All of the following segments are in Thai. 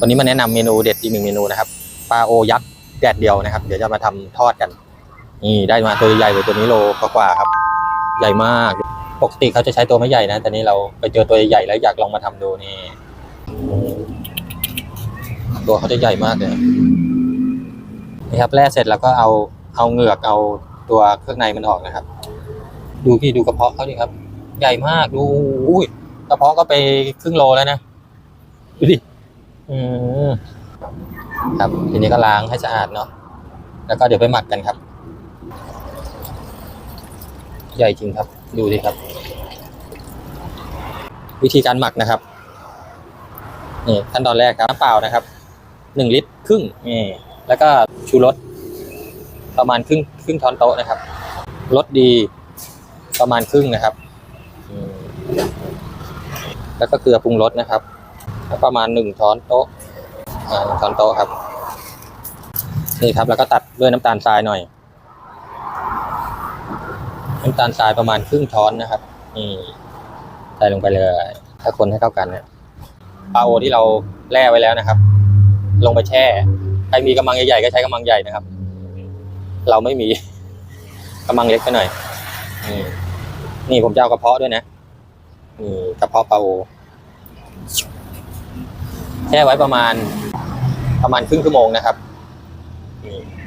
วันนี้มาแนะนำเมนูเด็ดอีกหนึ่งเมนูนะครับปลาโอยักษ์แดดเดียวนะครับ เดี๋ยวจะมาทำทอดกัน นี่ได้มาตัวใหญ่เลยตัวนี้โลกว่าครับ ใหญ่มาก ปกติเขาจะใช้ตัวไม่ใหญ่นะแต่นี้เราไปเจอตัวใหญ่แล้วอยากลองมาทำดูนี่ ตัวเขาจะใหญ่มากเลยนี่ครับแล่เสร็จแล้วก็เอาเอาเหงือกเอาตัวเครื่องในมันออกนะครับ ดูพี่ดูกระเพาะเขาดิครับ ใหญ่มากดูอุ้ยกระเพาะก็ไปครึ่งโลแล้วนะดูดิ อืมครับทีนี้ก็ล้างให้สะอาดเนาะแล้วก็เดี๋ยวไปหมักกันครับ ใหญ่จริงครับ ดูดิครับ วิธีการหมักนะครับนี่ขั้นตอนแรกครับน้ำเปล่านะครับหนึ่งลิตรครึ่งนี่แล้วก็ชูรสประมาณครึ่งครึ่งช้อนโต๊ะนะครับรสดีประมาณครึ่งนะครับ แล้วก็เกลือปรุงรสนะครับ ประมาณหนึ่งช้อนโต๊ะหนึ่งช้อนโต๊ะครับนี่ครับแล้วก็ตัดด้วยน้ำตาลทรายหน่อย น้ำตาลทรายประมาณครึ่งช้อนนะครับนี่ใส่ลงไปเลย ถ้าคนให้เข้ากันเนะปลาโอที่เราแล่ไว้แล้วนะครับ ลงไปแช่ใครมีกำมังใหญ่ๆก็ใช้กำมังใหญ่นะครับ เราไม่มีกำมังเล็กไปหน่อยนี่นี่ผมจะเอากระเพาะด้วยนะนี่กระเพาะปลาโอ แช่ไว้ประมาณประมาณครึ่งชั่วโมงนะครับ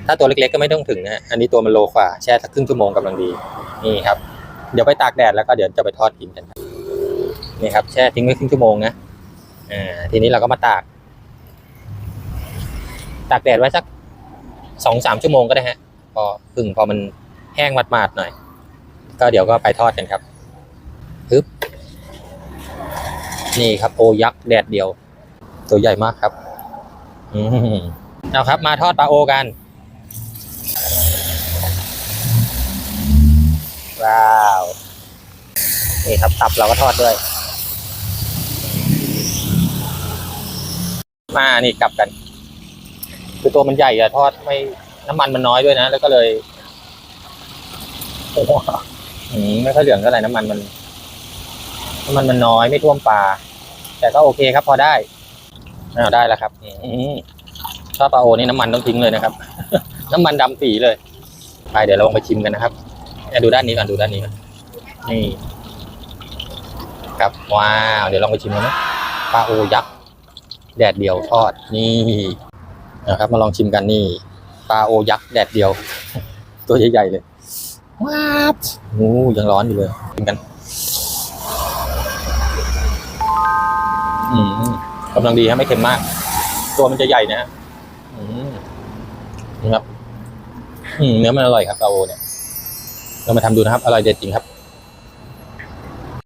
ถ้าตัวเล็กๆก็ไม่ต้องถึงนะ อันนี้ตัวมันโลกว่าแช่สักครึ่งชั่วโมงกำลังดี นี่ครับ เดี๋ยวไปตากแดดแล้วก็เดี๋ยวจะไปทอดกินกันนี่ครับแช่ทิ้งไว้ครึ่งชั่วโมงนะ อ่า ทีนี้เราก็มาตาก ตากแดดไว้สักสองสามชั่วโมงก็ได้ฮะ พอพึ่งพอมันแห้งมาดๆหน่อย ก็เดี๋ยวก็ไปทอดกันครับฮึบนี่ครับโอยักษ์แดดเดียว ตัวใหญ่มากครับเอาครับ มาทอดปลาโอกันว้าวนี่ครับตับเราก็ทอดด้วย มานี่กลับกัน คือตัวมันใหญ่อะทอดไม่น้ำมันมันน้อยด้วยนะ แล้วก็เลยโอ้โหไม่ค่อยเหลืองเท่าไหร่น้ำมันมันน้ำมันมันน้อยไม่ท่วมปลาแต่ก็โอเคครับพอได้ อ้าวได้แล้วครับอืมชอบปลาโอนี่น้ำมันต้องทิ้งเลยนะครับ น้ำมันดำปีเลย ไปเดี๋ยวเราลองไปชิมกันนะครับดูด้านนี้ก่อนดูด้านนี้ก่อนนี่ครับว้าวเดี๋ยวลองไปชิมกันนะปลาโอยักษ์แดดเดียวทอดนี่นะครับ มาลองชิมกันนี่ปลาโอยักษ์แดดเดียว ตัวใหญ่ๆเลยว้าวงูยังร้อนอยู่เลยชิมกัน อืม กำลังดีฮะไม่เค็มมาก ตัวมันจะใหญ่นะฮะนี่ครับเนื้อมันอร่อยครับปลาโอเนี่ยเรามาทำดูนะครับ อร่อยเด็ดจริงครับ